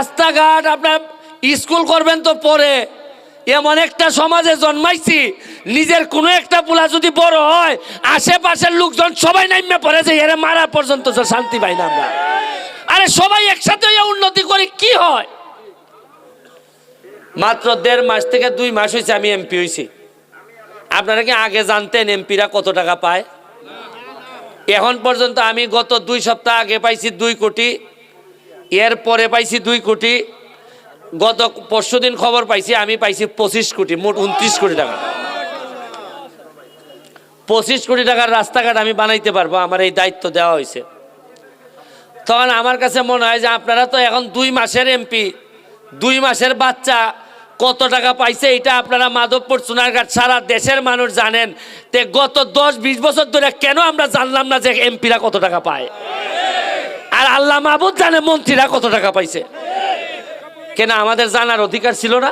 রাস্তাঘাট আপনার স্কুল করবেন তো পরে। এমন একটা সমাজে জন্মাইছি, নিজের কোনো একটা পোলা যদি বড় হয়, আশেপাশের লোকজন সবাই নামে পড়ে যে, এরা মারা পর্যন্ত শান্তি পাই না আমরা। আরে সবাই একসাথে উন্নতি করে, কি হয়? মাত্র দেড় মাস থেকে দুই মাস হয়েছে আমি এমপি হয়েছি আপনারা কি আগে জানতেন এমপিরা কত টাকা পায়? এখন পর্যন্ত আমি গত দুই সপ্তাহ আগে পাইছি দুই কোটি এর পরে পাইছি দুই কোটি। গত পরশু দিন খবর পাইছি, আমি পাইছি পঁচিশ কোটি, মোট উনত্রিশ কোটি টাকা। পঁচিশ কোটি টাকার রাস্তাঘাট আমি বানাইতে পারব, আমার এই দায়িত্ব দেওয়া হয়েছে। তখন আমার কাছে মনে হয় যে আপনারা তো এখন দুই মাসের এমপি, দুই মাসের বাচ্চা, কত টাকা পাইছে এটা আপনারা মাধবপুর সোনারঘাট সারা দেশের মানুষ জানেন। তে গত দশ, বিশ বছর ধরে কেন আমরা জানলাম না যে এমপিরা কত টাকা পায়? আর আল্লাহ মাহবুদ জানে মন্ত্রীরা কত টাকা পাইছে। কেন আমাদের জানার অধিকার ছিল না?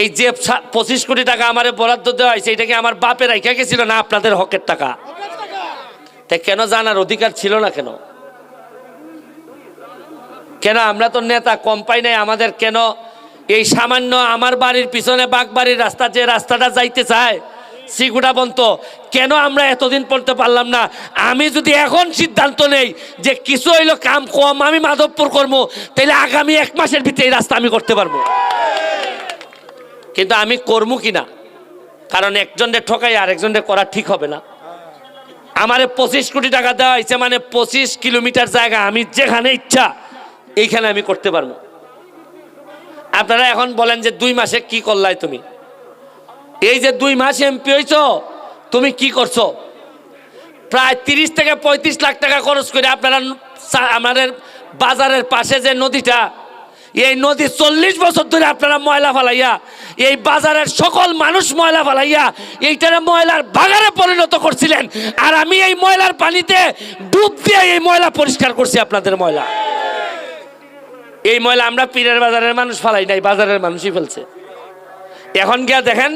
এই যে পঁচিশ কোটি টাকা আমার বরাদ্দ দেওয়া হয়েছে, এটা কি আমার বাপের রাইখা গেছিল না আপনাদের হকের টাকা? তা কেন জানার অধিকার ছিল না কেন? কেন আমরা তো নেতা, কম পাই নাই, আমাদের কেন এই সামান্য আমার বাড়ির পিছনে বাগবাড়ির রাস্তা যে রাস্তাটা যাইতে চায় সিগুড়া বন্ত কেন আমরা এতদিন পড়তে পারলাম না? আমি যদি এখন সিদ্ধান্ত নেই যে কিছু হইল কাম কম, আমি মাধবপুর করব তাহলে আগামী এক মাসের ভিতরে এই রাস্তা আমি করতে পারব। কিন্তু আমি করব কি না কারণ একজনের ঠকাই আর আরেকজনের করা ঠিক হবে না। আমারে পঁচিশ কোটি টাকা দেওয়া হয়েছে মানে পঁচিশ কিলোমিটার জায়গা, আমি যেখানে ইচ্ছা, এইখানে আমি করতে পারব। আপনারা এখন বলেন যে দুই মাসে কি করলাই তুমি? এই যে দুই মাস এমপি হইছ, তুমি কি করছ? প্রায় তিরিশ থেকে পঁয়ত্রিশ লাখ টাকা খরচ করে আপনারা আমাদের বাজারের পাশে যে নদীটা, এই নদী চল্লিশ বছর ধরে আপনারা ময়লা ফালাইয়া, এই বাজারের সকল মানুষ ময়লা ফালাইয়া, এইটারে ময়লার বাগারে পরিণত করছিলেন। আর আমি এই ময়লার পানিতে ডুব দিয়ে এই ময়লা পরিষ্কার করছি আপনাদের ময়লা। এই ময়লা আমরা পীরের বাজারের মানুষ ফালাই নাই, বাজারের মানুষই ফেলছে। এখন গিয়া দেখেন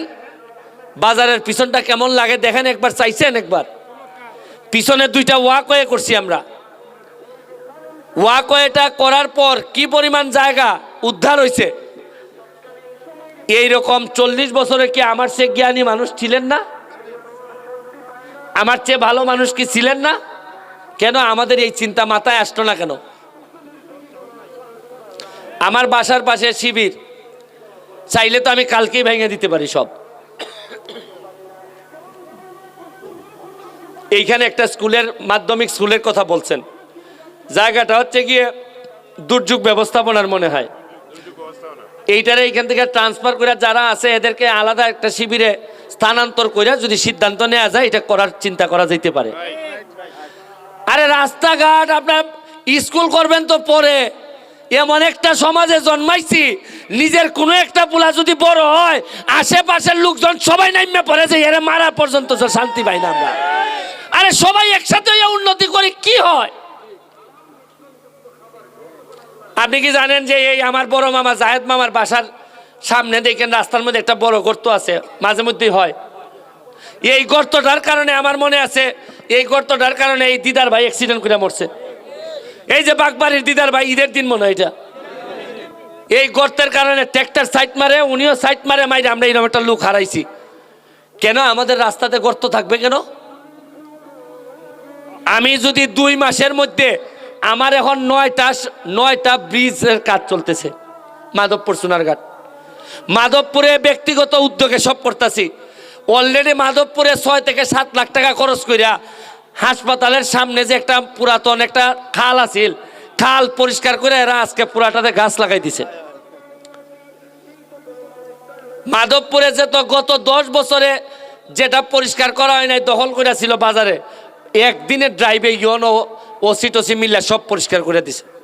বাজারের পিছনটা কেমন লাগে দেখেন একবার, চাইছেন একবার। পিছনে দুইটা ওয়াকওয়ে করছি আমরা। ওয়াকওয়েটা করার পর কি পরিমাণ জায়গা উদ্ধার হয়েছে এই রকম চল্লিশ বছরে কি আমার চেয়ে জ্ঞানী মানুষ ছিলেন না? আমার চেয়ে ভালো মানুষ কি ছিলেন না? কেন আমাদের এই চিন্তা মাথায় আসতো না কেন? আমার বাসার পাশে শিবির। চাইলে তো আমি কালকেই ভেঙে দিতে পারি সব। এইখানে একটা স্কুলের মাধ্যমিক স্কুলের কথা বলছেন। জায়গাটা হচ্ছে গিয়ে দুর্যোগ ব্যবস্থাপনার মনে হয়। এইটারে এইখান থেকে ট্রান্সফার করে যারা আছে, এদেরকে আলাদা একটা শিবিরে স্থানান্তর করে যদি সিদ্ধান্ত নেওয়া যায়, এটা করার চিন্তা করা যেতে পারে। আরে রাস্তাঘাট আপনার স্কুল করবেন তো পরে। এমন একটা সমাজে জন্মাইছি, নিজের কোনো একটা পোলা যদি বড় হয়, আশেপাশের লোকজন সবাই নামে পড়ে যে এরা মারা পর্যন্ত শান্তি পাই না আমরা। আরে সবাই একসাথে উন্নতি করে, কি হয়? আপনি কি জানেন যে এই আমার বড় মামা জাহেদ মামার বাসার সামনে দেখেন রাস্তার মধ্যে একটা বড় গর্ত আছে, মাঝে মধ্যেই হয়। এই গর্তটার কারণে আমার মনে আছে, এই গর্তটার কারণে এই দিদার ভাই অ্যাক্সিডেন্ট করে মরছে। এই যে বাগবাড়ির দিদার ভাই, ঈদের দিন মনে হয় এটা। এই গর্তের কারণে ট্র্যাক্টর সাইড মারে, উনিও সাইড মারে, মাইরে আমরা এরকম একটা লোক হারাইছি। কেন? আমাদের রাস্তাতে গর্ত থাকবে কেন? আমি যদি দুই মাসের মধ্যে আমার এখন নয়টা নয়টা ব্রিজের কাজ চলতেছে, মাধবপুর সোনারঘাট। মাধবপুরে ব্যক্তিগত উদ্যোগে সব করতেছি। অলরেডি মাধবপুরে ছয় থেকে সাত লাখ টাকা খরচ করিয়া হাসপাতালের সামনে যে একটা পুরাতন একটা খাল আছিল, খাল পরিষ্কার করে এরা আজকে পুরাটাতে গাছ লাগাই দিছে। মাধবপুরে যে তো গত দশ বছরে যেটা পরিষ্কার করা হয় নাই, দখল করে ছিল বাজারে একদিনের ড্রাইভে ইয়ন ও ওসি টসি মিল্লা সব পরিষ্কার করে দিছে।